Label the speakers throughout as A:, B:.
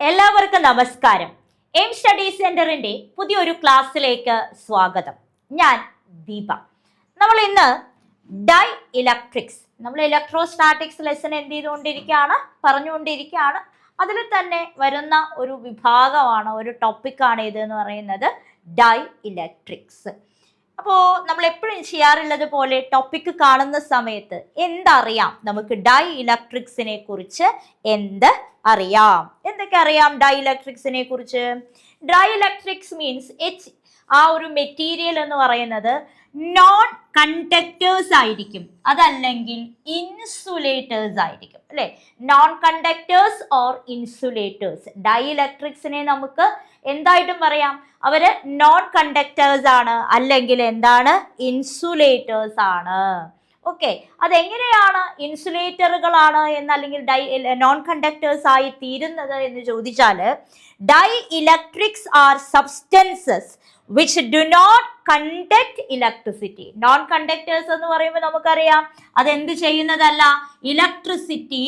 A: എല്ലാവർക്കും നമസ്കാരം. M study സെന്ററിന്റെ പുതിയൊരു ക്ലാസ്സിലേക്ക് സ്വാഗതം. ഞാൻ ദീപ. നമ്മൾ ഇന്ന് ഡൈ ഇലക്ട്രിക്സ് നമ്മൾ ഇലക്ട്രോസ്റ്റാറ്റിക്സ് ലെസൺ എന്ത് ചെയ്തുകൊണ്ടിരിക്കുകയാണ് പറഞ്ഞുകൊണ്ടിരിക്കുകയാണ്. അതിൽ തന്നെ വരുന്ന ഒരു വിഭാഗമാണ് ഒരു ടോപ്പിക്കാണ് ഇത് എന്ന് പറയുന്നത് ഡൈ ഇലക്ട്രിക്സ് അപ്പോൾ നമ്മൾ എപ്പോഴും ചെയ്യാറുള്ളത് പോലെ ടോപ്പിക്ക് കാണുന്ന സമയത്ത് എന്തറിയാം? നമുക്ക് ഡൈ ഇലക്ട്രിക്സിനെ കുറിച്ച് എന്ത് അറിയാം? എന്തൊക്കെ അറിയാം ഡൈ ഇലക്ട്രിക്സിനെ കുറിച്ച്? ഡൈ ഇലക്ട്രിക്സ് മീൻസ് എച്ച് ആ ഒരു മെറ്റീരിയൽ എന്ന് പറയുന്നത് നോൺ കണ്ടക്ടേഴ്സ് ആയിരിക്കും. അതല്ലെങ്കിൽ ഇൻസുലേറ്റേഴ്സ് ആയിരിക്കും. അല്ലെ? നോൺ കണ്ടക്ടേഴ്സ് ഓർ ഇൻസുലേറ്റേഴ്സ് ഡൈ ഇലക്ട്രിക്സിനെ നമുക്ക് എന്തായിട്ടും പറയാം. അവർ നോൺ കണ്ടക്ടേഴ്സ് ആണ്. അല്ലെങ്കിൽ എന്താണ്? ഇൻസുലേറ്റേഴ്സ് ആണ്. ഓക്കെ അതെങ്ങനെയാണ് ഇൻസുലേറ്ററുകളാണ് എന്ന് അല്ലെങ്കിൽ ഡൈ നോൺ കണ്ടക്ടേഴ്സ് ആയി തീരുന്നത് എന്ന് ചോദിച്ചാൽ dielectrics are substances which do not conduct electricity non conductors എന്ന് പറയുമ്പോൾ നമുക്കറിയാം അതെന്ത് ചെയ്യുന്നതല്ല? ഇലക്ട്രിസിറ്റി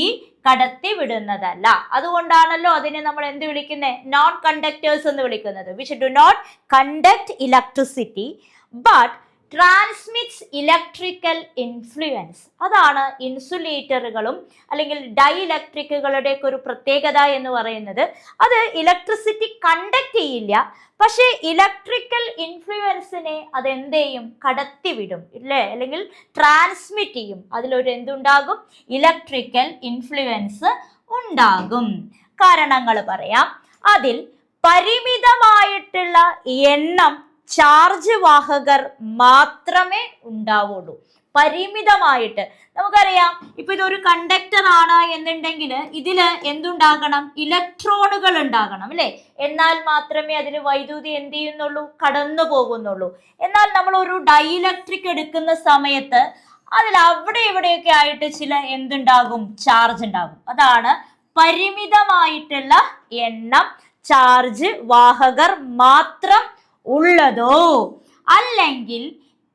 A: കടത്തി വിടുന്നതല്ല. അതുകൊണ്ടാണല്ലോ അതിനെ നമ്മൾ എന്ത് വിളിക്കുന്നത് നോൺ കണ്ടക്ടേഴ്സ് എന്ന് വിളിക്കുന്നത് which do not conduct electricity but transmits electrical influence അതാണ് ഇൻസുലേറ്ററുകളും അല്ലെങ്കിൽ ഡൈ ഇലക്ട്രിക്കുകളുടെയൊക്കെ ഒരു പ്രത്യേകത എന്ന് പറയുന്നത്. അത് ഇലക്ട്രിസിറ്റി കണ്ടക്ട് ചെയ്യില്ല. പക്ഷേ ഇലക്ട്രിക്കൽ ഇൻഫ്ലുവൻസിനെ അത് ചെയ്യും കടത്തിവിടും. ഇല്ലേ? അല്ലെങ്കിൽ ട്രാൻസ്മിറ്റ് ചെയ്യും. അതിലൊരു എന്തുണ്ടാകും? ഇലക്ട്രിക്കൽ ഇൻഫ്ലുവൻസ് ഉണ്ടാകും. കാരണങ്ങൾ പറയാം. അതിൽ പരിമിതമായിട്ടുള്ള എണ്ണം ചാർജ് വാഹകർ മാത്രമേ ഉണ്ടാവുള്ളൂ. പരിമിതമായിട്ട്. നമുക്കറിയാം ഇപ്പൊ ഇതൊരു കണ്ടക്ടർ ആണ് എന്നുണ്ടെങ്കിൽ ഇതിൽ എന്തുണ്ടാകണം? ഇലക്ട്രോണുകൾ ഉണ്ടാകണം അല്ലെ? എന്നാൽ മാത്രമേ അതിന് വൈദ്യുതി എന്ത് ചെയ്യുന്നുള്ളൂ? കടന്നു പോകുന്നുള്ളൂ. എന്നാൽ നമ്മൾ ഒരു ഡൈഇലക്ട്രിക് എടുക്കുന്ന സമയത്ത് അതിൽ അവിടെ ഇവിടെയൊക്കെ ആയിട്ട് ചില എന്തുണ്ടാകും? ചാർജ് ഉണ്ടാകും. അതാണ് പരിമിതമായിട്ടുള്ള എണ്ണം. ചാർജ് വാഹകർ മാത്രം ഉള്ളതോ അല്ലെങ്കിൽ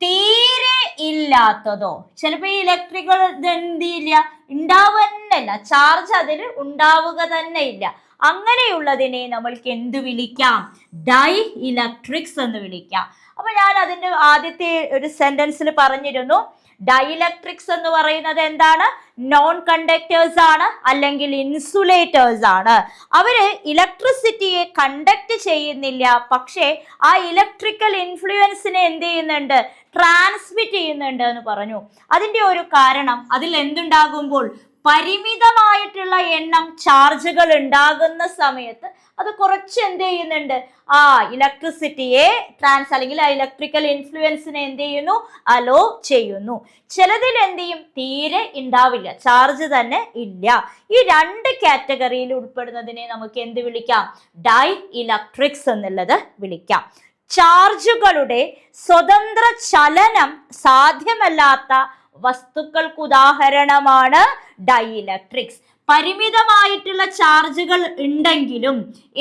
A: തീരെ ഇല്ലാത്തതോ? ചിലപ്പോൾ ഈ ഇലക്ട്രിക്കൽ എന്ത് ഇല്ല ഉണ്ടാവുന്നല്ല ചാർജ് അതിൽ ഉണ്ടാവുക തന്നെ ഇല്ല. അങ്ങനെയുള്ളതിനെ നമ്മൾക്ക് എന്ത് വിളിക്കാം? ഡൈ ഇലക്ട്രിക്സ് എന്ന് വിളിക്കാം. അപ്പൊ ഞാൻ അതിന്റെ ആദ്യത്തെ ഒരു സെന്റൻസിൽ പറഞ്ഞിരുന്നു. ഡൈലക്ട്രിക്സ് എന്ന് പറയുന്നത് എന്താണ്? നോൺ കണ്ടക്ടേഴ്സ് ആണ് അല്ലെങ്കിൽ ഇൻസുലേറ്റേഴ്സ് ആണ്. അവർ ഇലക്ട്രിസിറ്റിയെ കണ്ടക്ട് ചെയ്യുന്നില്ല. പക്ഷേ ആ ഇലക്ട്രിക്കൽ ഇൻഫ്ലുവൻസിനെ എന്ത് ചെയ്യുന്നുണ്ട്? ട്രാൻസ്മിറ്റ് ചെയ്യുന്നുണ്ട് എന്ന് പറഞ്ഞു. അതിന്റെ ഒരു കാരണം അതിൽ എന്തുണ്ടാകുമ്പോൾ പരിമിതമായിട്ടുള്ള എണ്ണം ചാർജുകൾ ഉണ്ടാകുന്ന സമയത്ത് അത് കുറച്ച് എന്ത് ചെയ്യുന്നുണ്ട്? ആ ഇലക്ട്രിസിറ്റിയെ ട്രാൻസ് അല്ലെങ്കിൽ ആ ഇലക്ട്രിക്കൽ ഇൻഫ്ലുവൻസിനെ എന്ത് ചെയ്യുന്നു? അലോ ചെയ്യുന്നു. ചിലതിൽ എന്ത് ചെയ്യും? തീരെ ഉണ്ടാവില്ല. ചാർജ് തന്നെ ഇല്ല. ഈ രണ്ട് കാറ്റഗറിയിൽ ഉൾപ്പെടുന്നതിനെ നമുക്ക് എന്ത് വിളിക്കാം? ഡൈ ഇലക്ട്രിക്സ് എന്നുള്ളത് വിളിക്കാം. ചാർജുകളുടെ സ്വതന്ത്ര ചലനം സാധ്യമല്ലാത്ത വസ്തുക്കൾക്ക് ഉദാഹരണമാണ് ഡൈഇലക്ട്രിക്സ്. പരിമിതമായിട്ടുള്ള ചാർജുകൾ ഉണ്ടെങ്കിലും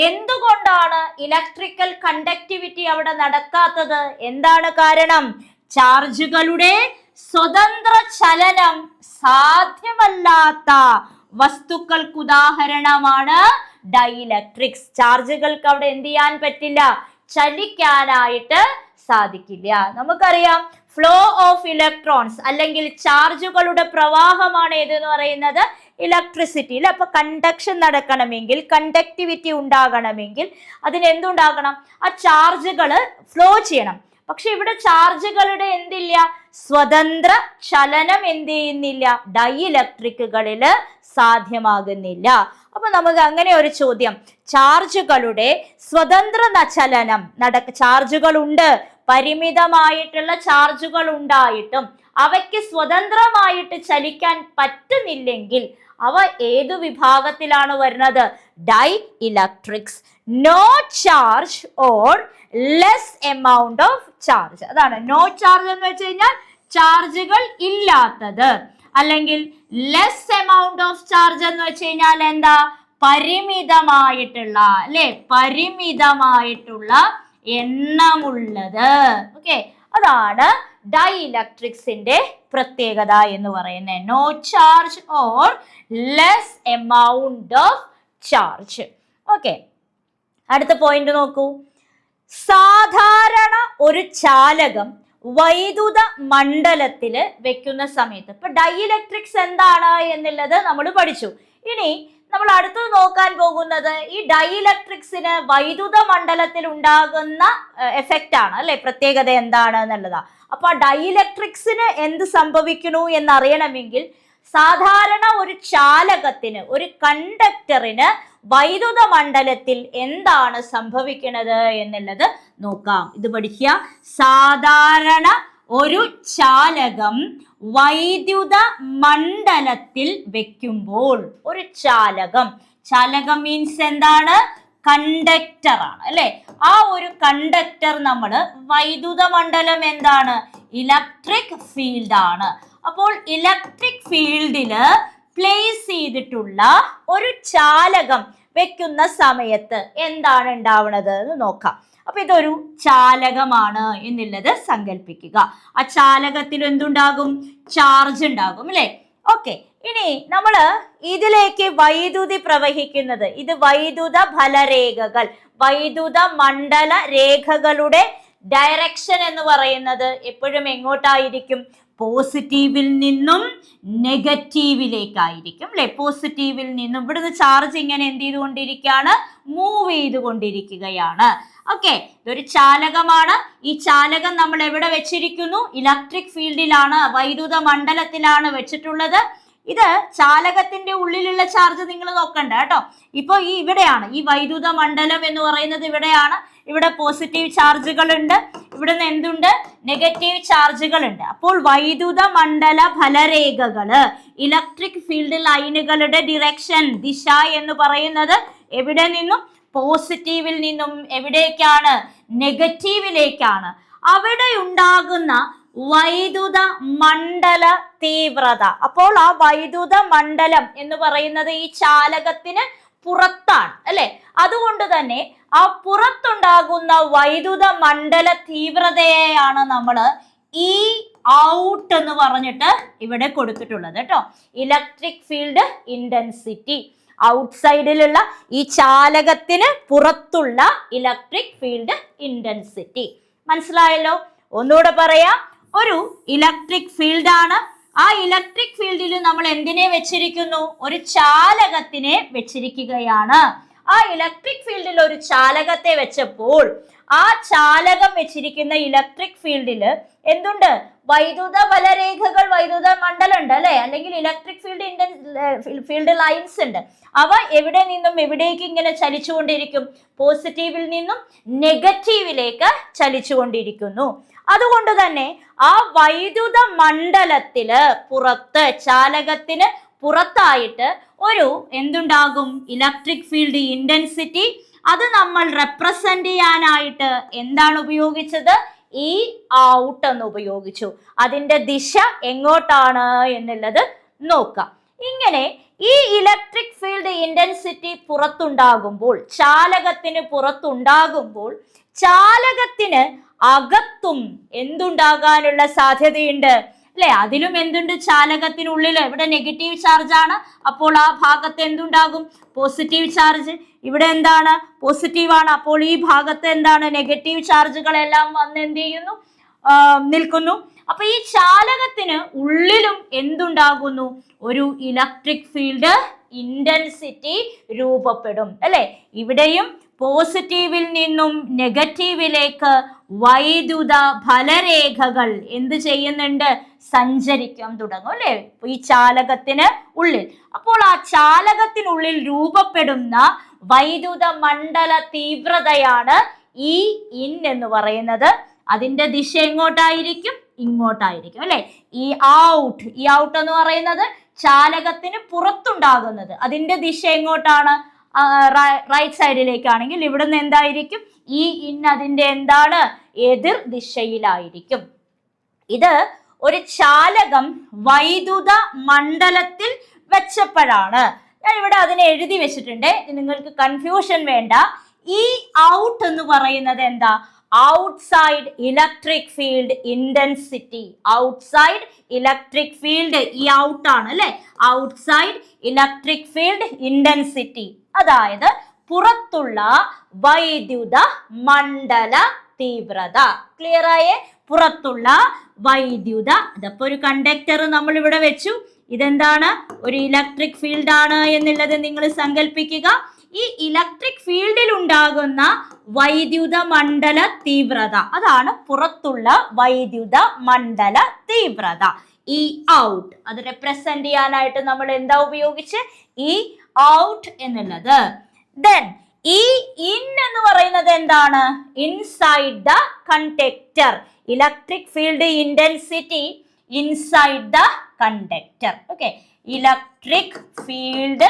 A: എന്തുകൊണ്ടാണ് ഇലക്ട്രിക്കൽ കണ്ടക്ടിവിറ്റി അവിടെ നടക്കാത്തത്? എന്താണ് കാരണം? ചാർജുകളുടെ സ്വതന്ത്ര ചലനം സാധ്യമല്ലാത്ത വസ്തുക്കൾക്ക് ഉദാഹരണമാണ് ഡൈഇലക്ട്രിക്സ്. ചാർജുകൾക്ക് അവിടെ എന്ത് ചെയ്യാൻ പറ്റില്ല? ചലിക്കാനായിട്ട് സാധിക്കില്ല. നമുക്കറിയാം ഫ്ലോ ഓഫ് ഇലക്ട്രോൺസ് അല്ലെങ്കിൽ ചാർജുകളുടെ പ്രവാഹമാണ് ഏതെന്ന് പറയുന്നത്? ഇലക്ട്രിസിറ്റി അല്ലെ അപ്പൊ കണ്ടക്ഷൻ നടക്കണമെങ്കിൽ കണ്ടക്ടിവിറ്റി ഉണ്ടാകണമെങ്കിൽ അതിന് എന്തുണ്ടാകണം? ആ ചാർജുകൾ ഫ്ലോ ചെയ്യണം. പക്ഷെ ഇവിടെ ചാർജുകളുടെ എന്തില്ല? സ്വതന്ത്ര ചലനം എന്ത് ചെയ്യുന്നില്ല? ഡൈ ഇലക്ട്രിക്കുകളിൽ സാധ്യമാകുന്നില്ല. അപ്പൊ നമുക്ക് അങ്ങനെ ഒരു ചോദ്യം. ചാർജുകളുടെ സ്വതന്ത്ര ചലനം നട ചാർജുകൾ ഉണ്ട് പരിമിതമായിട്ടുള്ള ചാർജുകൾ ഉണ്ടായിട്ടും അവയ്ക്ക് സ്വതന്ത്രമായിട്ട് ചലിക്കാൻ പറ്റുന്നില്ലെങ്കിൽ അവ ഏതു വിഭാഗത്തിലാണ് വരുന്നത്? Dielectrics. No charge or less amount of charge അതാണ് നോ ചാർജ് എന്ന് വെച്ച് കഴിഞ്ഞാൽ ചാർജുകൾ ഇല്ലാത്തത്. അല്ലെങ്കിൽ ലെസ് എമൗണ്ട് ഓഫ് ചാർജ് എന്ന് വെച്ച് കഴിഞ്ഞാൽ എന്താ? പരിമിതമായിട്ടുള്ള അല്ലെ? പരിമിതമായിട്ടുള്ള എണ്ണമുള്ളത്. ഓക്കെ അതാണ് ഡൈ ഇലക്ട്രിക്സിന്റെ പ്രത്യേകത എന്ന് പറയുന്നത്. No charge or less amount of charge okay അടുത്ത പോയിന്റ് നോക്കൂ. സാധാരണ ഒരു ചാലകം വൈദ്യുത മണ്ഡലത്തിൽ വെക്കുന്ന സമയത്ത്. ഇപ്പൊ ഡൈഇലക്ട്രിക്സ് എന്താണ് എന്നുള്ളത് നമ്മൾ പഠിച്ചു. ഇനി നമ്മൾ അടുത്തത് നോക്കാൻ പോകുന്നത് ഈ ഡൈഇലക്ട്രിക്സിന് വൈദ്യുത മണ്ഡലത്തിൽ ഉണ്ടാകുന്ന എഫക്റ്റ് ആണ് അല്ലെ? പ്രത്യേകത എന്താണ് എന്നുള്ളതാ. അപ്പൊ ഡൈഇലക്ട്രിക്സിന് എന്ത് സംഭവിക്കുന്നു എന്നറിയണമെങ്കിൽ സാധാരണ ഒരു ചാലകത്തിന് ഒരു കണ്ടക്ടറിന് വൈദ്യുത മണ്ഡലത്തിൽ എന്താണ് സംഭവിക്കുന്നത് എന്നുള്ളത് നോക്കാം. ഇത് പഠിക്കുക. സാധാരണ ഒരു ചാലകം വൈദ്യുത മണ്ഡലത്തിൽ വെക്കുമ്പോൾ ഒരു ചാലകം. ചാലകം മീൻസ് എന്താണ്? കണ്ടക്ടർ ആണ് അല്ലെ? ആ ഒരു കണ്ടക്ടർ നമ്മൾ വൈദ്യുത മണ്ഡലം എന്താണ്? ഇലക്ട്രിക് ഫീൽഡ് ആണ്. അപ്പോൾ ഇലക്ട്രിക് ഫീൽഡിൽ പ്ലേസ് ചെയ്തിട്ടുള്ള ഒരു ചാലകം വെക്കുന്ന സമയത്ത് എന്താണ് ഉണ്ടാവുന്നത് എന്ന് നോക്കാം. അപ്പൊ ഇതൊരു ചാലകമാണ് എന്നുള്ളത് സങ്കല്പിക്കുക. ആ ചാലകത്തിൽ എന്തുണ്ടാകും? ചാർജ് ഉണ്ടാകും അല്ലെ? ഓക്കെ ഇനി നമ്മൾ ഇതിലേക്ക് വൈദ്യുതി പ്രവഹിക്കുന്നത് ഇത് വൈദ്യുത ഫലരേഖകൾ വൈദ്യുത മണ്ഡല രേഖകളുടെ ഡയറക്ഷൻ എന്ന് പറയുന്നത് എപ്പോഴും എങ്ങോട്ടായിരിക്കും? പോസിറ്റീവിൽ നിന്നും നെഗറ്റീവിലേക്കായിരിക്കും അല്ലെ? പോസിറ്റീവിൽ നിന്നും ഇവിടുന്ന് ചാർജ് ഇങ്ങനെ എന്ത് ചെയ്തുകൊണ്ടിരിക്കുകയാണ്? മൂവ് ചെയ്തുകൊണ്ടിരിക്കുകയാണ്. ഓക്കെ ഇതൊരു ചാലകമാണ്. ഈ ചാലകം നമ്മൾ എവിടെ വെച്ചിരിക്കുന്നു? ഇലക്ട്രിക് ഫീൽഡിലാണ് വൈദ്യുത മണ്ഡലത്തിലാണ് വെച്ചിട്ടുള്ളത്. ഇത് ചാലകത്തിന്റെ ഉള്ളിലുള്ള ചാർജ് നിങ്ങൾ നോക്കണ്ട കേട്ടോ. ഇപ്പൊ ഈ ഇവിടെയാണ് ഈ വൈദ്യുത മണ്ഡലം എന്ന് പറയുന്നത് ഇവിടെയാണ്. ഇവിടെ പോസിറ്റീവ് ചാർജുകൾ ഉണ്ട് ഇവിടെ നിന്ന് എന്തുണ്ട്? നെഗറ്റീവ് ചാർജുകൾ ഉണ്ട് അപ്പോൾ വൈദ്യുത മണ്ഡല ഫലരേഖകൾ ഇലക്ട്രിക് ഫീൽഡ് ലൈനുകളുടെ ഡിറക്ഷൻ ദിശ എന്ന് പറയുന്നത് എവിടെ നിന്നും? പോസിറ്റീവിൽ നിന്നും എവിടേക്കാണ്? നെഗറ്റീവിലേക്കാണ് അവിടെ ഉണ്ടാകുന്ന വൈദ്യുത മണ്ഡല തീവ്രത. അപ്പോൾ ആ വൈദ്യുത മണ്ഡലം എന്ന് പറയുന്നത് ഈ ചാലകത്തിന് പുറത്താണ് അല്ലെ? അതുകൊണ്ട് തന്നെ ആ പുറത്തുണ്ടാകുന്ന വൈദ്യുത മണ്ഡല തീവ്രതയെയാണ് നമ്മൾ ഈ ഔട്ട് എന്ന് പറഞ്ഞിട്ട് ഇവിടെ കൊടുത്തിട്ടുള്ളത് കേട്ടോ. ഇലക്ട്രിക് ഫീൽഡ് ഇന്റൻസിറ്റി ഔട്ട്സൈഡിലുള്ള ഈ ചാലകത്തിന് പുറത്തുള്ള ഇലക്ട്രിക് ഫീൽഡ് ഇന്റൻസിറ്റി മനസ്സിലായല്ലോ? ഒന്നുകൂടെ പറയാം. ഒരു ഇലക്ട്രിക് ഫീൽഡാണ്. ആ ഇലക്ട്രിക് ഫീൽഡിൽ നമ്മൾ എന്തിനെ വെച്ചിരിക്കുന്നു? ഒരു ചാലകത്തിനെ വെച്ചിരിക്കുകയാണ്. ആ ഇലക്ട്രിക് ഫീൽഡിൽ ഒരു ചാലകത്തെ വെച്ചപ്പോൾ ആ ചാലകം വെച്ചിരിക്കുന്ന ഇലക്ട്രിക് ഫീൽഡിൽ എന്തുണ്ട്? വൈദ്യുത വലരേഖകൾ വൈദ്യുത മണ്ഡലം ഉണ്ട് അല്ലെ? അല്ലെങ്കിൽ ഇലക്ട്രിക് ഫീൽഡ് ഇൻഡൻ ഫീൽഡ് ലൈൻസ് ഉണ്ട്. അവ എവിടെ നിന്നും എവിടേക്ക് ഇങ്ങനെ ചലിച്ചുകൊണ്ടിരിക്കും? പോസിറ്റീവിൽ നിന്നും നെഗറ്റീവിലേക്ക് ചലിച്ചുകൊണ്ടിരിക്കുന്നു. അതുകൊണ്ട് തന്നെ ആ വൈദ്യുത മണ്ഡലത്തിൽ പുറത്ത് ചാലകത്തിന് പുറത്തായിട്ട് ഒരു എന്തുണ്ടാകും? ഇലക്ട്രിക് ഫീൽഡ് ഇന്റൻസിറ്റി അത് നമ്മൾ റെപ്രസെന്റ് ചെയ്യാനായിട്ട് എന്താണ് ഉപയോഗിച്ചത്? ഈ ഔട്ട് എന്ന് ഉപയോഗിച്ചു. അതിന്റെ ദിശ എങ്ങോട്ടാണ് എന്നുള്ളത് നോക്കാം. ഇങ്ങനെ ഈ ഇലക്ട്രിക് ഫീൽഡ് ഇന്റൻസിറ്റി പുറത്തുണ്ടാകുമ്പോൾ ചാലകത്തിന് പുറത്തുണ്ടാകുമ്പോൾ ചാലകത്തിന് അകത്തും എന്തുണ്ടാകാനുള്ള സാധ്യതയുണ്ട്? അല്ലെ? അതിലും എന്തുണ്ട്? ചാലകത്തിനുള്ളിൽ ഇവിടെ നെഗറ്റീവ് ചാർജ് ആണ്? അപ്പോൾ ആ ഭാഗത്ത് എന്തുണ്ടാകും? പോസിറ്റീവ് ചാർജ് ഇവിടെ എന്താണ്? പോസിറ്റീവ് ആണ്. അപ്പോൾ ഈ ഭാഗത്ത് എന്താണ്? നെഗറ്റീവ് ചാർജുകളെല്ലാം വന്ന് എന്ത് ചെയ്യുന്നു? നിൽക്കുന്നു. അപ്പൊ ഈ ചാലകത്തിന് ഉള്ളിലും എന്തുണ്ടാകുന്നു? ഒരു ഇലക്ട്രിക് ഫീൽഡ് ഇന്റൻസിറ്റി രൂപപ്പെടും. അല്ലെ? ഇവിടെയും പോസിറ്റീവിൽ നിന്നും നെഗറ്റീവിലേക്ക് വൈദ്യുത ഫലരേഖകൾ എന്ത് ചെയ്യുന്നുണ്ട്? സഞ്ചരിക്കാൻ തുടങ്ങും അല്ലെ? ഈ ചാലകത്തിന് ഉള്ളിൽ. അപ്പോൾ ആ ചാലകത്തിനുള്ളിൽ രൂപപ്പെടുന്ന വൈദ്യുത മണ്ഡല തീവ്രതയാണ് ഈ ഇൻ എന്ന് പറയുന്നത്. അതിന്റെ ദിശ എങ്ങോട്ടായിരിക്കും? ഇങ്ങോട്ടായിരിക്കും അല്ലെ? ഈ ഔട്ട് ഈ ഔട്ട് എന്ന് പറയുന്നത് ചാലകത്തിന് പുറത്തുണ്ടാകുന്നത്. അതിന്റെ ദിശ എങ്ങോട്ടാണ്? റൈറ്റ് സൈഡിലേക്കാണെങ്കിൽ ഇവിടുന്ന് എന്തായിരിക്കും? ഈ ഇൻ അതിന്റെ എന്താണ്? എതിർ ദിശയിലായിരിക്കും. ഇത് ഒരു ചാലകം വൈദ്യുത മണ്ഡലത്തിൽ വെച്ചപ്പോഴാണ്. ഞാൻ ഇവിടെ അതിനെ എഴുതി വെച്ചിട്ടുണ്ട്. നിങ്ങൾക്ക് കൺഫ്യൂഷൻ വേണ്ട. ഈ ഔട്ട് എന്ന് പറയുന്നത് എന്താ? Outside electric field intensity outside electric field E out ആണ് അല്ലെ? ഔട്ട്സൈഡ് ഇലക്ട്രിക് ഫീൽഡ് ഇന്റൻസിറ്റി അതായത് പുറത്തുള്ള വൈദ്യുത മണ്ഡല തീവ്രത. ക്ലിയർ ആയേ? പുറത്തുള്ള വൈദ്യുത. ഇതപ്പോ ഒരു കണ്ടക്ടർ നമ്മൾ ഇവിടെ വെച്ചു. ഇതെന്താണ്? ഒരു ഇലക്ട്രിക് ഫീൽഡ് ആണ് എന്നുള്ളത് നിങ്ങൾ സങ്കല്പിക്കുക ഈ ഇലക്ട്രിക് ഫീൽഡിൽ ഉണ്ടാകുന്ന വൈദ്യുത മണ്ഡല തീവ്രത. അതാണ് പുറത്തുള്ള വൈദ്യുത മണ്ഡല തീവ്രത. ഈ ഔട്ട് അത് റെപ്രസെന്റ് ചെയ്യാനായിട്ട് നമ്മൾ എന്താ ഉപയോഗിച്ച്? ഈ ഔട്ട് എന്നുള്ളത്. ദെൻ ഈ ഇൻ എന്ന് പറയുന്നത് എന്താണ്? Inside the conductor electric field intensity inside the conductor okay electric field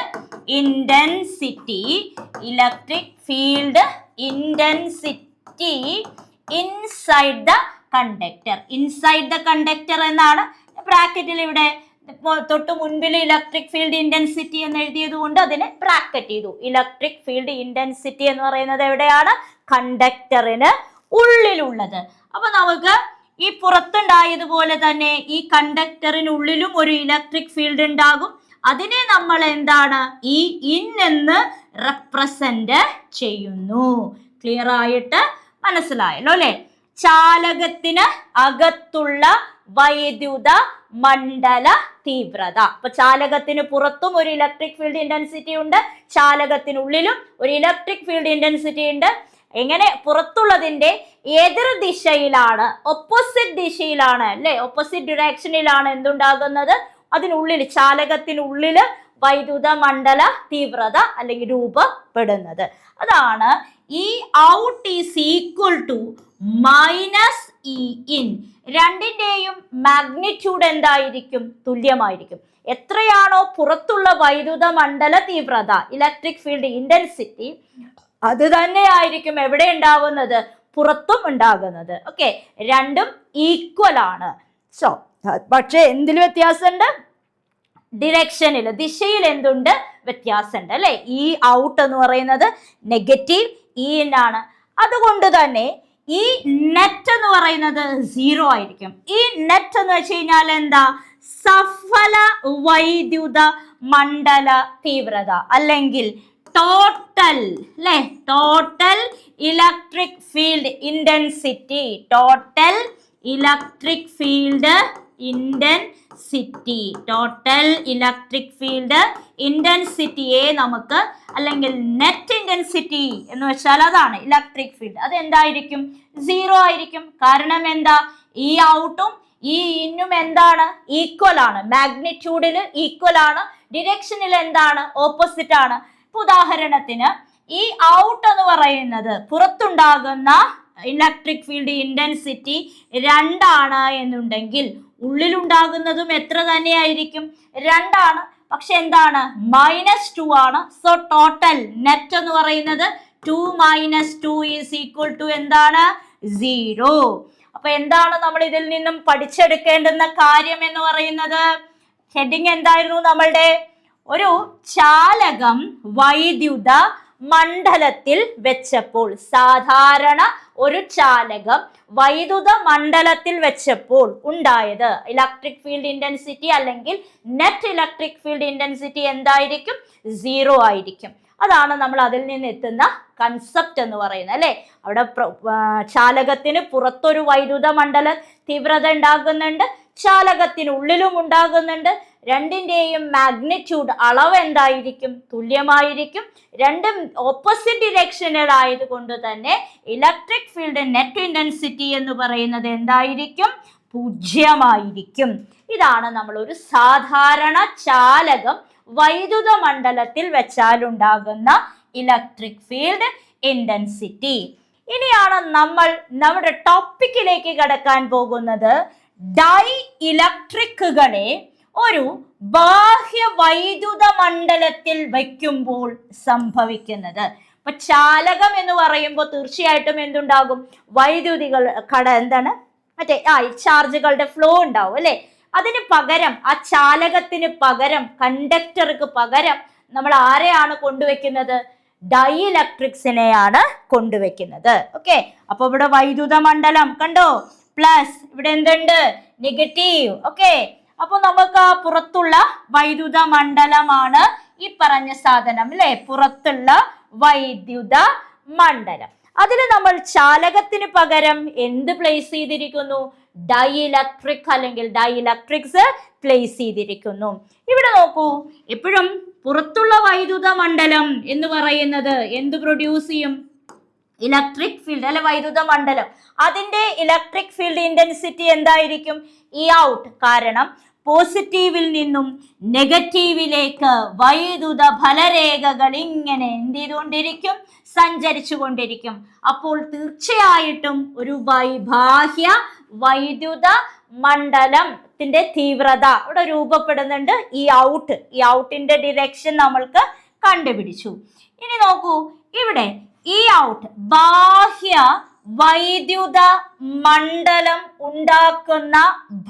A: intensity electric field intensity inside the conductor. Inside the conductor എന്നാണ് ബ്രാക്കറ്റിൽ ഇവിടെ തൊട്ട് മുൻപിൽ ഇലക്ട്രിക് ഫീൽഡ് ഇൻഡെൻസിറ്റി എന്ന് എഴുതിയത് കൊണ്ട് അതിനെ ബ്രാക്കറ്റ് ചെയ്തു. ഇലക്ട്രിക് ഫീൽഡ് ഇൻഡെൻസിറ്റി എന്ന് പറയുന്നത് എവിടെയാണ്? കണ്ടക്ടറിന് ഉള്ളിലുള്ളത്. അപ്പൊ നമുക്ക് ഈ പുറത്തുണ്ടായതുപോലെ തന്നെ ഈ കണ്ടക്ടറിനുള്ളിലും ഒരു ഇലക്ട്രിക് ഫീൽഡ് ഉണ്ടാകും. അതിനെ നമ്മൾ എന്താണ്? ഈ ഇൻ എന്ന് റെപ്രസെന്റ് ചെയ്യുന്നു. ക്ലിയർ ആയിട്ട് മനസ്സിലായല്ലോ അല്ലെ? ചാലകത്തിന് അകത്തുള്ള വൈദ്യുത മണ്ഡല തീവ്രത. അപ്പൊ ചാലകത്തിന് പുറത്തും ഒരു ഇലക്ട്രിക് ഫീൽഡ് ഇന്റൻസിറ്റി ഉണ്ട്. ചാലകത്തിനുള്ളിലും ഒരു ഇലക്ട്രിക് ഫീൽഡ് ഇന്റൻസിറ്റി ഉണ്ട്. എങ്ങനെ പുറത്തുള്ളതിന്റെ എതിർ ദിശയിലാണ് ഓപ്പോസിറ്റ് ദിശയിലാണ് അല്ലെ? ഓപ്പോസിറ്റ് ഡിറക്ഷനിലാണ് എന്തുണ്ടാകുന്നത്? അതിനുള്ളിൽ ചാലകത്തിനുള്ളിൽ വൈദ്യുത മണ്ഡല തീവ്രത അല്ലെങ്കിൽ രൂപപ്പെടുന്നത്. അതാണ് E out is equal to minus E in രണ്ടിന്റെയും മാഗ്നിറ്റ്യൂഡ് എന്തായിരിക്കും? തുല്യമായിരിക്കും. എത്രയാണോ പുറത്തുള്ള വൈദ്യുത മണ്ഡല തീവ്രത ഇലക്ട്രിക് ഫീൽഡ് ഇന്റൻസിറ്റി അത് തന്നെയായിരിക്കും എവിടെ ഉണ്ടാവുന്നത്? പുറത്തും ഉണ്ടാകുന്നത്. ഓക്കെ രണ്ടും ഈക്വൽ ആണ്. സോ പക്ഷേ എന്തിൽ വ്യത്യാസമുണ്ട്? ഡിറക്ഷനിൽ ദിശയിൽ എന്തുണ്ട്? വ്യത്യാസമുണ്ട് അല്ലെ? ഈ ഔട്ട് എന്ന് പറയുന്നത് നെഗറ്റീവ് ഈ ആണ്. അതുകൊണ്ട് തന്നെ ഈ നെറ്റ് എന്ന് പറയുന്നത് സീറോ ആയിരിക്കും. ഈ നെറ്റ് എന്ന് വെച്ച് കഴിഞ്ഞാൽ എന്താ? സഫല വൈദ്യുത മണ്ഡല തീവ്രത. അല്ലെങ്കിൽ ടോട്ടൽ അല്ലെ? Total electric field intensity total electric field intensity total electric field ഇന്റൻസിറ്റിയെ നമുക്ക് അല്ലെങ്കിൽ നെറ്റ് ഇന്റൻസിറ്റി എന്ന് വെച്ചാൽ അതാണ് ഇലക്ട്രിക് ഫീൽഡ് അത് എന്തായിരിക്കും? സീറോ ആയിരിക്കും. കാരണം എന്താ? ഈ ഔട്ടും ഈ ഇന്നും എന്താണ്? ഈക്വൽ ആണ്. മാഗ്നിറ്റ്യൂഡിൽ ഈക്വൽ ആണ്. ഡിറക്ഷനിൽ എന്താണ്? ഓപ്പോസിറ്റ് ആണ്. ഉദാഹരണത്തിന് ഈ ഔട്ട് എന്ന് പറയുന്നത് പുറത്തുണ്ടാകുന്ന ഇലക്ട്രിക് ഫീൽഡ് ഇന്റൻസിറ്റി രണ്ടാണ് എന്നുണ്ടെങ്കിൽ ഉള്ളിലുണ്ടാകുന്നതും എത്ര തന്നെയായിരിക്കും? രണ്ടാണ്. പക്ഷെ എന്താണ്? മൈനസ് ടു ആണ്. സോ ടോട്ടൽ നെറ്റ് എന്ന് പറയുന്നത് two minus two is equal to എന്താണ്? സീറോ അപ്പൊ എന്താണ് നമ്മൾ ഇതിൽ നിന്നും പഠിച്ചെടുക്കേണ്ടുന്ന കാര്യം എന്ന് പറയുന്നത്? ഹെഡിങ് എന്തായിരുന്നു നമ്മളുടെ? ഒരു ചാലകം വൈദ്യുത മണ്ഡലത്തിൽ വെച്ചപ്പോൾ സാധാരണ ഒരു ചാലകം വൈദ്യുത മണ്ഡലത്തിൽ വെച്ചപ്പോൾ ഉണ്ടായത്. ഇലക്ട്രിക് ഫീൽഡ് ഇന്റൻസിറ്റി അല്ലെങ്കിൽ നെറ്റ് ഇലക്ട്രിക് ഫീൽഡ് ഇന്റൻസിറ്റി എന്തായിരിക്കും? സീറോ ആയിരിക്കും. അതാണ് നമ്മൾ അതിൽ നിന്ന് എത്തുന്ന കൺസെപ്റ്റ് എന്ന് പറയുന്നത് അല്ലേ? അവിടെ ചാലകത്തിന് പുറത്തൊരു വൈദ്യുത മണ്ഡല തീവ്രത ഉണ്ടാകുന്നുണ്ട് ചാലകത്തിനുള്ളിലും ഉണ്ടാകുന്നുണ്ട് രണ്ടിന്റെയും മാഗ്നിറ്റ്യൂഡ് അളവ് എന്തായിരിക്കും? തുല്യമായിരിക്കും. രണ്ടും ഓപ്പോസിറ്റ് ഡിറക്ഷനിൽ ആയതുകൊണ്ട് തന്നെ ഇലക്ട്രിക് ഫീൽഡ് നെറ്റ് ഇന്റൻസിറ്റി എന്ന് പറയുന്നത് എന്തായിരിക്കും? പൂജ്യമായിരിക്കും. ഇതാണ് നമ്മൾ ഒരു സാധാരണ ചാലകം വൈദ്യുത മണ്ഡലത്തിൽ വെച്ചാൽ ഉണ്ടാകുന്ന ഇലക്ട്രിക് ഫീൽഡ് ഇന്റൻസിറ്റി ഇനിയാണ് നമ്മൾ നമ്മുടെ ടോപ്പിക്കിലേക്ക് കടക്കാൻ പോകുന്നത് ഡൈ ഇലക്ട്രിക്കുകളെ ഒരു ബാഹ്യ വൈദ്യുത മണ്ഡലത്തിൽ വയ്ക്കുമ്പോൾ സംഭവിക്കുന്നത്. അപ്പൊ ചാലകം എന്ന് പറയുമ്പോൾ തീർച്ചയായിട്ടും എന്തുണ്ടാകും? വൈദ്യുതികൾ കട എന്താണ്? മറ്റേ ആ ചാർജുകളുടെ ഫ്ലോ ഉണ്ടാവും അല്ലെ? അതിന് പകരം ആ ചാലകത്തിന് പകരം കണ്ടക്ടർക്ക് പകരം നമ്മൾ ആരെയാണ് കൊണ്ടുവെക്കുന്നത് ഡൈഇലക്ട്രിക്സിനെയാണ് കൊണ്ടുവെക്കുന്നത് ഓക്കെ? അപ്പൊ ഇവിടെ വൈദ്യുത മണ്ഡലം കണ്ടോ? പ്ലസ് ഇവിടെ എന്തുണ്ട്? നെഗറ്റീവ്. ഓക്കെ? അപ്പൊ നമുക്ക് പുറത്തുള്ള വൈദ്യുത മണ്ഡലമാണ് ഈ പറഞ്ഞ സാധനം അല്ലെ പുറത്തുള്ള വൈദ്യുത മണ്ഡലം. അതിൽ നമ്മൾ ചാലകത്തിന് പകരം എന്ത് പ്ലേസ് ചെയ്തിരിക്കുന്നു? ഡൈഇലക്ട്രിക് അല്ലെങ്കിൽ ഡൈഇലക്ട്രിക്സ് പ്ലേസ് ചെയ്തിരിക്കുന്നു. ഇവിടെ നോക്കൂ. എപ്പോഴും പുറത്തുള്ള വൈദ്യുത മണ്ഡലം എന്ന് പറയുന്നത് എന്ത് പ്രൊഡ്യൂസ് ചെയ്യും? ഇലക്ട്രിക് ഫീൽഡ് അല്ലെ വൈദ്യുത മണ്ഡലം. അതിന്റെ ഇലക്ട്രിക് ഫീൽഡ് ഇന്റൻസിറ്റി എന്തായിരിക്കും? ഇ ഔട്ട് കാരണം പോസിറ്റീവിൽ നിന്നും നെഗറ്റീവിലേക്ക് വൈദ്യുത ഫലരേഖകൾ ഇങ്ങനെ എന്ത് ചെയ്തുകൊണ്ടിരിക്കും സഞ്ചരിച്ചു കൊണ്ടിരിക്കും അപ്പോൾ തീർച്ചയായിട്ടും ഒരു വൈബാഹ്യ വൈദ്യുത മണ്ഡലത്തിന്റെ തീവ്രത ഇവിടെ രൂപപ്പെടുന്നുണ്ട്. ഈ ഔട്ട് ഈ ഔട്ടിന്റെ ഡിറക്ഷൻ നമ്മൾക്ക് കണ്ടുപിടിച്ചു. ഇനി നോക്കൂ ഇവിടെ ഈ ഔട്ട് ബാഹ്യ വൈദ്യുത മണ്ഡലം ഉണ്ടാക്കുന്ന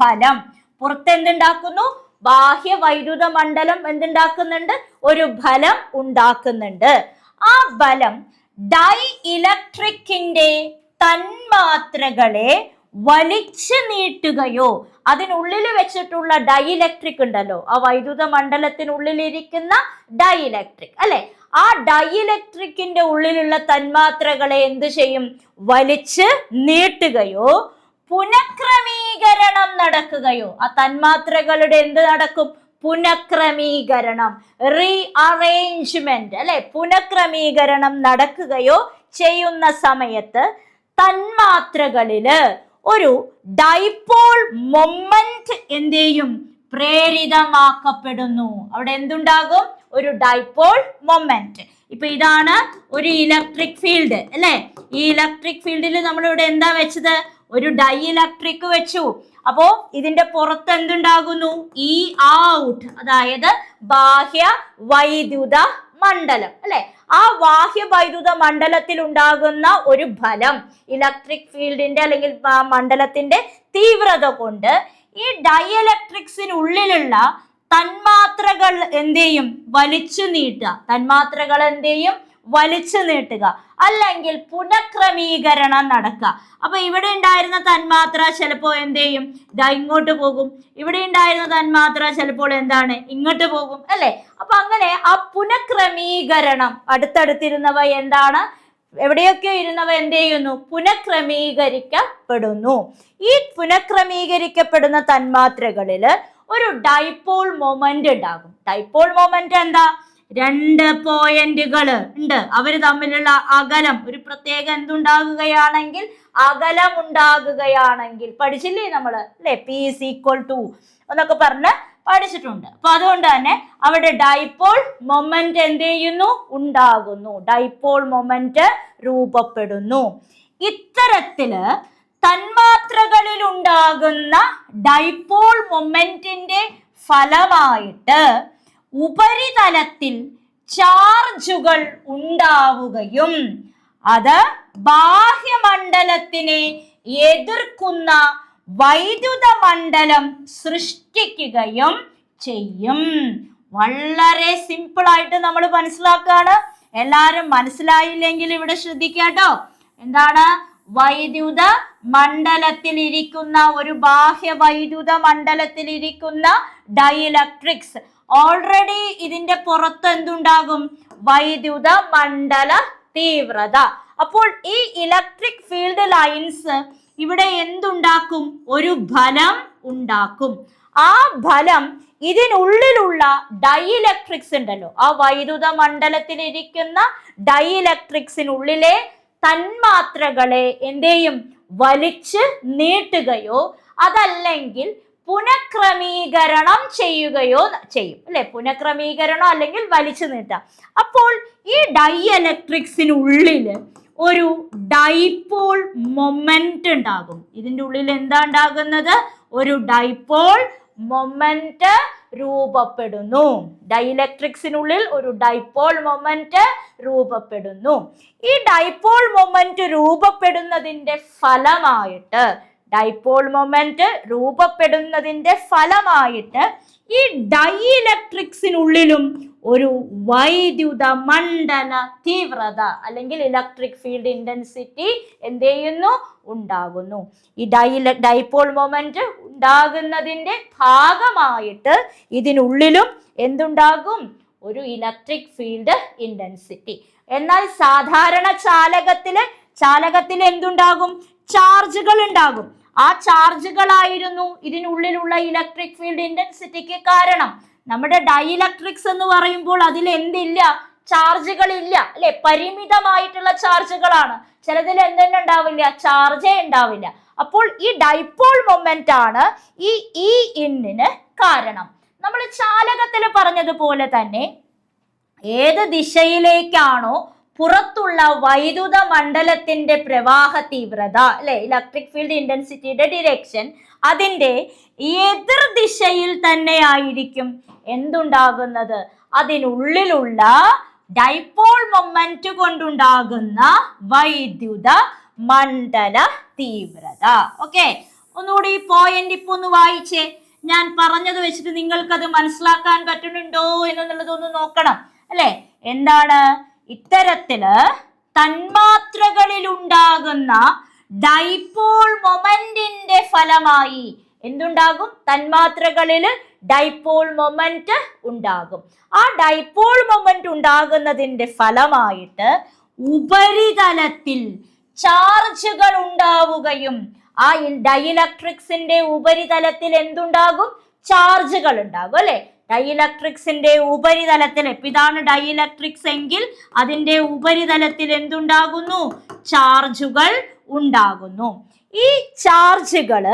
A: ഫലം. പുറത്ത് എന്തുണ്ടാക്കുന്നു ബാഹ്യ വൈദ്യുത മണ്ഡലം എന്തുണ്ടാക്കുന്നുണ്ട്? ഒരു ഫലം ഉണ്ടാക്കുന്നുണ്ട്. ആ ബലം ഡൈ ഇലക്ട്രിക്കിന്റെ തന്മാത്രകളെ വലിച്ചു നീട്ടുകയോ അതിനുള്ളിൽ വെച്ചിട്ടുള്ള ഡൈ ഇലക്ട്രിക് ഉണ്ടല്ലോ ആ വൈദ്യുത മണ്ഡലത്തിനുള്ളിലിരിക്കുന്ന ഡൈഇലക്ട്രിക് അല്ലെ? ആ ഡൈ ഇലക്ട്രിക്കിന്റെ ഉള്ളിലുള്ള തന്മാത്രകളെ എന്ത് ചെയ്യും? വലിച്ച് നീട്ടുകയോ പുനഃക്രമീകരണം നടക്കുകയോ ആ തന്മാത്രകളുടെ എന്ത് നടക്കും? പുനഃക്രമീകരണം റീ അറേഞ്ച്മെന്റ് അല്ലെ? പുനഃക്രമീകരണം നടക്കുകയോ ചെയ്യുന്ന സമയത്ത് തന്മാത്രകളിൽ ഒരു ഡൈപോൾ മൊമെന്റ് എന്ത് ചെയ്യും? പ്രേരിതമാക്കപ്പെടുന്നു. അവിടെ എന്തുണ്ടാകും? ഒരു ഡൈപോൾ മൊമെന്റ് ഇപ്പൊ ഇതാണ് ഒരു ഇലക്ട്രിക് ഫീൽഡ് അല്ലെ? ഈ ഇലക്ട്രിക് ഫീൽഡിൽ നമ്മളിവിടെ എന്താ വെച്ചത്? ഒരു ഡൈ ഇലക്ട്രിക് വെച്ചു. അപ്പോ ഇതിന്റെ പുറത്ത് എന്തുണ്ടാകുന്നു? ഈ ഔട്ട് അതായത് ബാഹ്യ വൈദ്യുത മണ്ഡലം അല്ലെ? ആ ബാഹ്യ വൈദ്യുത മണ്ഡലത്തിൽ ഉണ്ടാകുന്ന ഒരു ഫലം ഇലക്ട്രിക് ഫീൽഡിന്റെ അല്ലെങ്കിൽ മണ്ഡലത്തിന്റെ തീവ്രത കൊണ്ട് ഈ ഡൈഇലക്ട്രിക്സിനുള്ളിലുള്ള തന്മാത്രകൾ എന്ത് ചെയ്യും? വലിച്ചു നീട്ടുക. തന്മാത്രകൾ എന്ത് ചെയ്യും? വലിച്ചു നീട്ടുക. അല്ലെങ്കിൽ പുനഃക്രമീകരണം നടക്കുക. അപ്പൊ ഇവിടെ ഉണ്ടായിരുന്ന തന്മാത്ര ചിലപ്പോൾ എന്ത് ചെയ്യും? ഇതാ ഇങ്ങോട്ട് പോകും. ഇവിടെ ഉണ്ടായിരുന്ന തന്മാത്ര ചിലപ്പോൾ എന്താണ്? ഇങ്ങോട്ട് പോകും അല്ലെ? അപ്പൊ അങ്ങനെ ആ പുനഃക്രമീകരണം അടുത്തടുത്തിരുന്നവ എന്താണ്? എവിടെയൊക്കെ ഇരുന്നവ എന്ത് ചെയ്യുന്നു? പുനഃക്രമീകരിക്കപ്പെടുന്നു. ഈ പുനഃക്രമീകരിക്കപ്പെടുന്ന തന്മാത്രകളിൽ ഒരു ഡൈപോൾ മൊമെന്റ് ഉണ്ടാകും. ഡൈപോൾ മൊമെന്റ് എന്താ? രണ്ട് പോയിന്റുകൾ ഉണ്ട്. അവർ തമ്മിലുള്ള അകലം. ഒരു പ്രത്യേക എന്തുണ്ടാകുകയാണെങ്കിൽ അകലം ഉണ്ടാകുകയാണെങ്കിൽ പഠിച്ചില്ലേ നമ്മൾ അല്ലെ? പി ഇസ് ഈക്വൽ ടു എന്നൊക്കെ പറഞ്ഞ് പഠിച്ചിട്ടുണ്ട്. അപ്പൊ അതുകൊണ്ട് തന്നെ അവിടെ ഡൈപോൾ മൊമെന്റ് എന്ത് ചെയ്യുന്നു? ഉണ്ടാകുന്നു. ഡൈപോൾ മൊമെന്റ് രൂപപ്പെടുന്നു. ഇത്തരത്തിൽ തന്മാത്രകളിൽ ഉണ്ടാകുന്ന ഡൈപോൾ മൊമെന്റിന്റെ ഫലമായിട്ട് ഉപരിതലത്തിൽ ചാർജുകൾ ഉണ്ടാവുകയും അത് ബാഹ്യമണ്ഡലത്തിനെ എതിർക്കുന്ന വൈദ്യുത മണ്ഡലം സൃഷ്ടിക്കുകയും ചെയ്യും. വളരെ സിമ്പിൾ ആയിട്ട് നമ്മൾ മനസ്സിലാക്കുകയാണ് എല്ലാരും മനസ്സിലായില്ലെങ്കിൽ ഇവിടെ ശ്രദ്ധിക്കാട്ടോ എന്താണ്? വൈദ്യുത മണ്ഡലത്തിൽ ഇരിക്കുന്ന ഒരു ബാഹ്യ വൈദ്യുത മണ്ഡലത്തിൽ ഇരിക്കുന്ന ഡൈഇലക്ട്രിക്സ് ഓൾറെഡി ഇതിന്റെ പുറത്ത് എന്തുണ്ടാകും? വൈദ്യുത മണ്ഡല തീവ്രത. അപ്പോൾ ഈ ഇലക്ട്രിക് ഫീൽഡ് ലൈൻസ് ഇവിടെ എന്തുണ്ടാക്കും? ഒരു ഫലം ഉണ്ടാക്കും. ആ ഫലം ഇതിനുള്ളിലുള്ള ഡൈഇലക്ട്രിക്സ് ഉണ്ടല്ലോ. ആ വൈദ്യുത മണ്ഡലത്തിൽ ഇരിക്കുന്ന ഡൈഇലക്ട്രിക്സിനുള്ളിലെ തന്മാത്രകളെ എന്തേയും വലിച്ച് നീട്ടുകയോ അതല്ലെങ്കിൽ പുനഃക്രമീകരണം ചെയ്യുകയോ ചെയ്യും. അല്ലെ? പുനഃക്രമീകരണം അല്ലെങ്കിൽ വലിച്ചു നീട്ടാം. അപ്പോൾ ഈ ഡൈ ഡൈഇലക്ട്രിക്സിനുള്ളിൽ ഒരു ഡൈപോൾ മൊമെന്റ് ഉണ്ടാകും. ഇതിന്റെ ഉള്ളിൽ എന്താ ഉണ്ടാകുന്നത്? ഒരു ഡൈപോൾ മൊമെന്റ് രൂപപ്പെടുന്നു. ഡൈലക്ട്രിക്സിനുള്ളിൽ ഒരു ഡൈപോൾ മൊമെന്റ് രൂപപ്പെടുന്നു. ഈ ഡൈപോൾ മൊമെന്റ് രൂപപ്പെടുന്നതിന്റെ ഫലമായിട്ട് ഡൈപോൾ മൊമെന്റ് രൂപപ്പെടുന്നതിന്റെ ഫലമായിട്ട് ഈ ഡൈഇലക്ട്രിക്സിനുള്ളിലും ഒരു വൈദ്യുത മണ്ഡല തീവ്രത അല്ലെങ്കിൽ ഇലക്ട്രിക് ഫീൽഡ് ഇന്റൻസിറ്റി എന്ത് ചെയ്യുന്നു ഉണ്ടാകുന്നു. ഈ ഡൈല ഡൈപോൾ മൊമെന്റ് ഉണ്ടാകുന്നതിന്റെ ഭാഗമായിട്ട് ഇതിനുള്ളിലും എന്തുണ്ടാകും? ഒരു ഇലക്ട്രിക് ഫീൽഡ് ഇന്റൻസിറ്റി എന്നാൽ സാധാരണ ചാലകത്തിൽ ചാലകത്തിൽ എന്തുണ്ടാകും? ചാർജുകൾ ഉണ്ടാകും ആ ചാർജുകളായിരുന്നു ഇതിനുള്ളിലുള്ള ഇലക്ട്രിക് ഫീൽഡ് ഇന്റൻസിറ്റിക്ക് കാരണം. നമ്മുടെ ഡൈഇലക്ട്രിക്സ് എന്ന് പറയുമ്പോൾ അതിൽ എന്തില്ല? ചാർജുകൾ ഇല്ല അല്ലെ? പരിമിതമായിട്ടുള്ള ചാർജുകളാണ്. ചിലതിൽ എന്തെന്നെ ഉണ്ടാവില്ല? ചാർജേ ഉണ്ടാവില്ല. അപ്പോൾ ഈ ഡൈപോൾ മൊമെന്റ് ആണ് ഈ ഇ ഇന്നിന് കാരണം. നമ്മൾ ചാലകത്തിൽ പറഞ്ഞതുപോലെ തന്നെ ഏത് ദിശയിലേക്കാണോ പുറത്തുള്ള വൈദ്യുത മണ്ഡലത്തിന്റെ പ്രവാഹ തീവ്രത അല്ലെ? ഇലക്ട്രിക് ഫീൽഡ് ഇന്റൻസിറ്റിയുടെ ഡിറക്ഷൻ അതിന്റെ എതിർ ദിശയിൽ തന്നെ ആയിരിക്കും എന്തുണ്ടാകുന്നത്? അതിനുള്ളിലുള്ള ഡൈപോൾ മൊമെന്റ് കൊണ്ടുണ്ടാകുന്ന വൈദ്യുത മണ്ഡല തീവ്രത. ഓക്കെ ഒന്നുകൂടി ഈ പോയിന്റ് ഇപ്പൊ ഒന്ന് വായിച്ചേ. ഞാൻ പറഞ്ഞത് വെച്ചിട്ട് നിങ്ങൾക്കത് മനസ്സിലാക്കാൻ പറ്റുന്നുണ്ടോ എന്നുള്ളത് ഒന്ന് നോക്കണം. അല്ലെ? എന്താണ്? ഇത്തരത്തിൽ തന്മാത്രകളിൽ ഉണ്ടാകുന്ന ഡൈപോൾ മൊമെന്റിന്റെ ഫലമായി എന്തുണ്ടാകും? തന്മാത്രകളിൽ ഡൈപോൾ മൊമെന്റ് ഉണ്ടാകും. ആ ഡൈപോൾ മൊമെന്റ് ഉണ്ടാകുന്നതിന്റെ ഫലമായിട്ട് ഉപരിതലത്തിൽ ചാർജുകൾ ഉണ്ടാവുകയും ആ ഡൈഇലക്ട്രിക്സിന്റെ ഉപരിതലത്തിൽ എന്തുണ്ടാകും? ചാർജുകൾ ഉണ്ടാകും അല്ലെ? ഡൈഇലക്ട്രിക്സിന്റെ ഉപരിതലത്തിൽ ഇപ്പൊ ഇതാണ് ഡൈഇലക്ട്രിക്സ് എങ്കിൽ അതിന്റെ ഉപരിതലത്തിൽ എന്തുണ്ടാകുന്നു? ചാർജുകൾ ഉണ്ടാകുന്നു. ഈ ചാർജുകൾ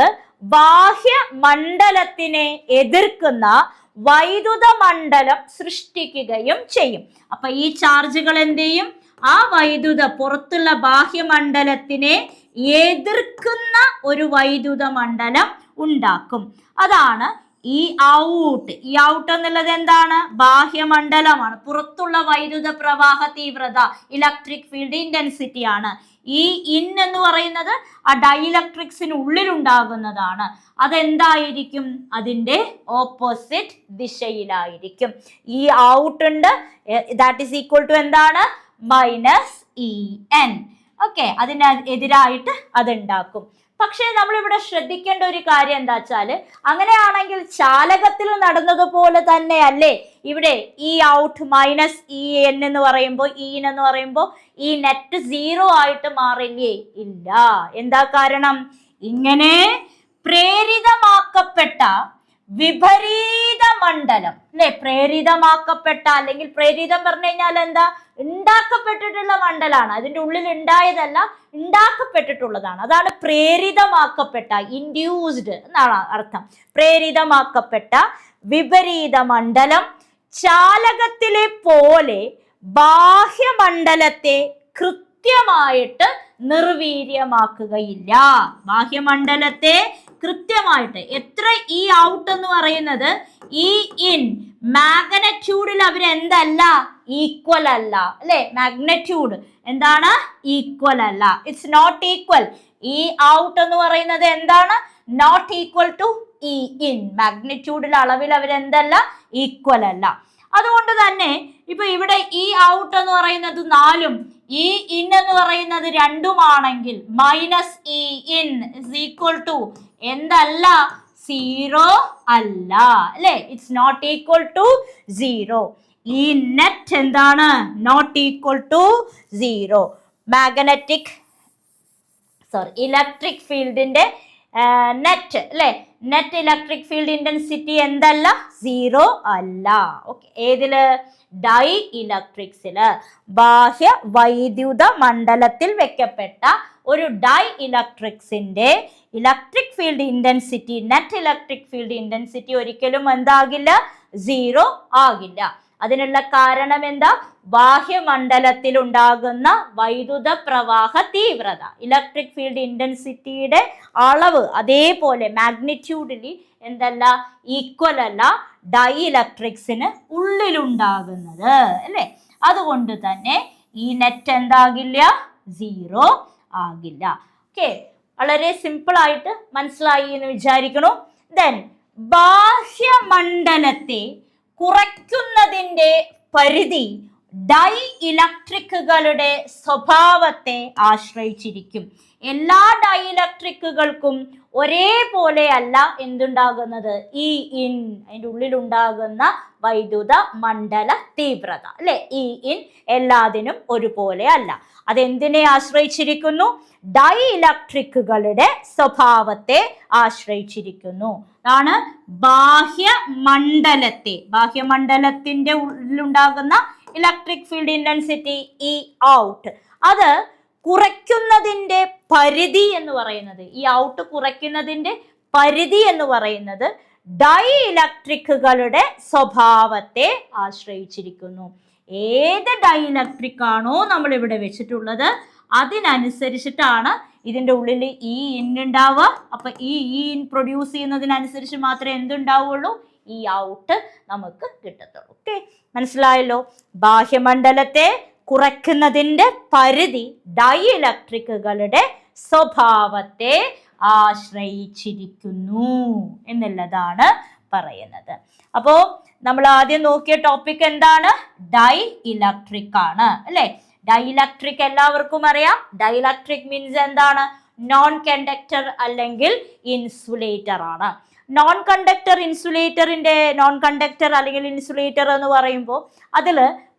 A: ബാഹ്യ മണ്ഡലത്തിനെ എതിർക്കുന്ന വൈദ്യുത മണ്ഡലം സൃഷ്ടിക്കുകയും ചെയ്യും. അപ്പൊ ഈ ചാർജുകൾ എന്ത് ചെയ്യും? ആ വൈദ്യുത പുറത്തുള്ള ബാഹ്യമണ്ഡലത്തിനെ എതിർക്കുന്ന ഒരു വൈദ്യുത മണ്ഡലം ഉണ്ടാക്കും. അതാണ് ഈ ഔട്ട് ഈ ഔട്ട് എന്നുള്ളത് എന്താണ്? ബാഹ്യമണ്ഡലമാണ്. പുറത്തുള്ള വൈദ്യുത പ്രവാഹ തീവ്രത ഇലക്ട്രിക് ഫീൽഡ് ഇന്റൻസിറ്റി ആണ്. ഈ ഇൻ എന്ന് പറയുന്നത് ആ ഡൈലക്ട്രിക്സിന് ഉള്ളിലുണ്ടാകുന്നതാണ്. അതെന്തായിരിക്കും? അതിന്റെ ഓപ്പോസിറ്റ് ദിശയിലായിരിക്കും. ഈ ഔട്ട് ഉണ്ട്. ദാറ്റ് ഈസ് ഈക്വൽ ടു എന്താണ്? മൈനസ് ഇ എൻ ഓക്കെ അതിന് എതിരായിട്ട് അതുണ്ടാക്കും. പക്ഷേ നമ്മളിവിടെ ശ്രദ്ധിക്കേണ്ട ഒരു കാര്യം എന്താ വെച്ചാൽ അങ്ങനെയാണെങ്കിൽ ചാലകത്തിൽ നടന്നതുപോലെ തന്നെ അല്ലേ ഇവിടെ ഈ ഔട്ട് മൈനസ് ഇ എൻ എന്ന് പറയുമ്പോൾ ഇ എന്ന് പറയുമ്പോൾ ഈ നെറ്റ് സീറോ ആയിട്ട് മാറില്ലേ? ഇല്ല. എന്താ കാരണം? ഇങ്ങനെ പ്രേരിതമാക്കപ്പെട്ട വിപരീത മണ്ഡലം. അല്ലെ പ്രേരിതമാക്കപ്പെട്ട അല്ലെങ്കിൽ പ്രേരിതം പറഞ്ഞു കഴിഞ്ഞാൽ എന്താ? ഉണ്ടാക്കപ്പെട്ടിട്ടുള്ള മണ്ഡലമാണ് അതിന്റെ ഉള്ളിൽ ഉണ്ടായതല്ല ഉണ്ടാക്കപ്പെട്ടിട്ടുള്ളതാണ്. അതാണ് പ്രേരിതമാക്കപ്പെട്ട ഇൻഡ്യൂസ്ഡ് എന്നാണ് അർത്ഥം. പ്രേരിതമാക്കപ്പെട്ട വിപരീത മണ്ഡലം. ചാലകത്തിലെ പോലെ ബാഹ്യമണ്ഡലത്തെ കൃത്യമായിട്ട് നിർവീര്യമാക്കുകയില്ല. ബാഹ്യമണ്ഡലത്തെ കൃത്യമായിട്ട് എത്ര ഈ ഔട്ട് എന്ന് പറയുന്നത് ഈ ഇൻ മാഗ്നറ്റ്യൂഡിൽ അവർ എന്തല്ല? ഈക്വൽ അല്ല. അല്ലെ? മാഗ്നറ്റ്യൂഡ് എന്താണ്? ഈക്വൽ അല്ല. It's not equal E out എന്ന് പറയുന്നത് എന്താണ്? Not equal to E in മാഗ്നിറ്റ്യൂഡിൽ അളവിൽ അവർ എന്തല്ല? ഈക്വൽ അല്ല. അതുകൊണ്ട് തന്നെ ഇപ്പൊ ഇവിടെ ഈ ഔട്ട് എന്ന് പറയുന്നത് നാലും ഈ ഇൻ എന്ന് പറയുന്നത് രണ്ടുമാണെങ്കിൽ minus E in equal to എന്തല്ല? സീറോ അല്ല. അല്ലേ? It's not equal to zero E net എന്താണ്? Not equal to zero magnetic sorry electric ഫീൽഡിന്റെ നെറ്റ് അല്ലെ? നെറ്റ് ഇലക്ട്രിക് ഫീൽഡ് ഇന്റൻസിറ്റി എന്തല്ല? സീറോ അല്ല. ഓക്കെ ഏതിൽ? ഡൈ ഇലക്ട്രിക്സിൽ ബാഹ്യ വൈദ്യുത മണ്ഡലത്തിൽ വെക്കപ്പെട്ട ഒരു ഡൈ ഇലക്ട്രിക്സിന്റെ electric field intensity net electric field intensity ഒരിക്കലും എന്താകില്ല? സീറോ ആകില്ല. അതിനുള്ള കാരണം എന്താ? ബാഹ്യമണ്ഡലത്തിൽ ഉണ്ടാകുന്ന വൈദ്യുത പ്രവാഹ തീവ്രത. ഇലക്ട്രിക് ഫീൽഡ് ഇന്റൻസിറ്റിയുടെ അളവ് അതേപോലെ മാഗ്നിറ്റ്യൂഡിലി എന്തല്ല? ഈക്വൽ അല്ല ഡൈ ഇലക്ട്രിക്സിന് ഉള്ളിലുണ്ടാകുന്നത്. അല്ലേ? അതുകൊണ്ട് തന്നെ ഈ നെറ്റ് എന്താകില്ല? സീറോ ആകില്ല. ഓക്കെ വളരെ സിമ്പിൾ ആയിട്ട് മനസ്സിലായി എന്ന് വിചാരിക്കണു. ദെൻ ബാഹ്യമണ്ഡലത്തെ കുറയ്ക്കുന്നതിന്റെ പരിധി ഡൈ ഇലക്ട്രിക്കുകളുടെ സ്വഭാവത്തെ ആശ്രയിച്ചിരിക്കും. എല്ലാ ഡൈ ഇലക്ട്രിക്കുകൾക്കും ഒരേപോലെ അല്ല എന്തുണ്ടാകുന്നത്? ഈ ഇൻ അതിന്റെ ഉള്ളിലുണ്ടാകുന്ന വൈദ്യുത മണ്ഡല തീവ്രത. അല്ലെ? ഈ ഇൻ എല്ലാതിനും ഒരുപോലെ അല്ല. അതെന്തിനെ ആശ്രയിച്ചിരിക്കുന്നു? ഡൈ ഇലക്ട്രിക്കുകളുടെ സ്വഭാവത്തെ ആശ്രയിച്ചിരിക്കുന്നു. അതാണ് ബാഹ്യ മണ്ഡലത്തെ ബാഹ്യമണ്ഡലത്തിന്റെ ഉള്ളിലുണ്ടാകുന്ന electric field intensity E out അത് കുറയ്ക്കുന്നതിന്റെ പരിധി എന്ന് പറയുന്നത് ഈ ഔട്ട് കുറയ്ക്കുന്നതിന്റെ പരിധി എന്ന് പറയുന്നത് ഡൈ ഇലക്ട്രിക്കുകളുടെ സ്വഭാവത്തെ ആശ്രയിച്ചിരിക്കുന്നു. ഏത് ഡൈ ഇലക്ട്രിക് ആണോ നമ്മൾ ഇവിടെ വെച്ചിട്ടുള്ളത് അതിനനുസരിച്ചിട്ടാണ് ഇതിന്റെ ഉള്ളിൽ ഈ ഇൻ ഉണ്ടാവുക. അപ്പൊ ഈ ഈ ഇൻ പ്രൊഡ്യൂസ് ചെയ്യുന്നതിനനുസരിച്ച് മാത്രമേ എന്തുണ്ടാവുള്ളൂ? ഈ ഔട്ട് നമുക്ക് കിട്ടത്തുള്ളൂ. ഓക്കെ മനസ്സിലായല്ലോ? ബാഹ്യമണ്ഡലത്തെ കുറയ്ക്കുന്നതിന്റെ പരിധി ഡൈ ഇലക്ട്രിക്കുകളുടെ സ്വഭാവത്തെ ആശ്രയിച്ചിരിക്കുന്നു എന്നുള്ളതാണ് പറയുന്നത്. അപ്പോ നമ്മൾ ആദ്യം നോക്കിയ ടോപ്പിക് എന്താണ്? ഡൈ ഇലക്ട്രിക് ആണ് അല്ലേ? ഡൈലക്ട്രിക് എല്ലാവർക്കും അറിയാം. ഡൈ ഇലക്ട്രിക് മീൻസ് എന്താണ്? നോൺ കണ്ടക്ടർ അല്ലെങ്കിൽ ഇൻസുലേറ്റർ ആണ്. നോൺ കണ്ടക്ടർ ഇൻസുലേറ്ററിന്റെ നോൺ കണ്ടക്ടർ അല്ലെങ്കിൽ ഇൻസുലേറ്റർ എന്ന് പറയുമ്പോൾ അതിൽ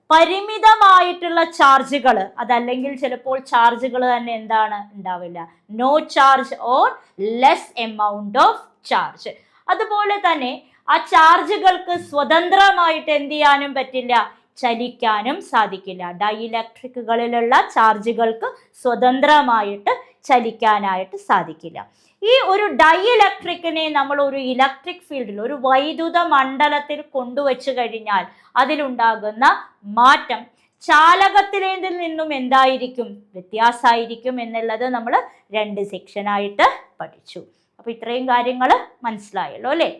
A: പരിമിതമായിട്ടുള്ള ചാർജുകൾ അതല്ലെങ്കിൽ ചിലപ്പോൾ ചാർജുകൾ തന്നെ എന്താണ് ഉണ്ടാവില്ല. No charge or less amount of charge അതുപോലെ തന്നെ ആ ചാർജുകൾക്ക് സ്വതന്ത്രമായിട്ട് എന്ത് ചെയ്യാനും പറ്റില്ല. ചലിക്കാനും സാധിക്കില്ല. ഡൈ ഇലക്ട്രിക്കുകളിലുള്ള ചാർജുകൾക്ക് സ്വതന്ത്രമായിട്ട് ചലിക്കാനായിട്ട് സാധിക്കില്ല. ഈ ഒരു ഡൈ ഡൈഇലക്ട്രിക്കിനെ നമ്മൾ ഒരു ഇലക്ട്രിക് ഫീൽഡിൽ ഒരു വൈദ്യുത മണ്ഡലത്തിൽ കൊണ്ടുവച്ചു കഴിഞ്ഞാൽ അതിലുണ്ടാകുന്ന മാറ്റം ചാലകത്തിലേതിൽ നിന്നും എന്തായിരിക്കും? വ്യത്യാസമായിരിക്കും എന്നുള്ളത് നമ്മൾ രണ്ട് സെക്ഷനായിട്ട് പഠിച്ചു. അപ്പോൾ ഇത്രയും കാര്യങ്ങൾ മനസ്സിലായല്ലോ അല്ലേ?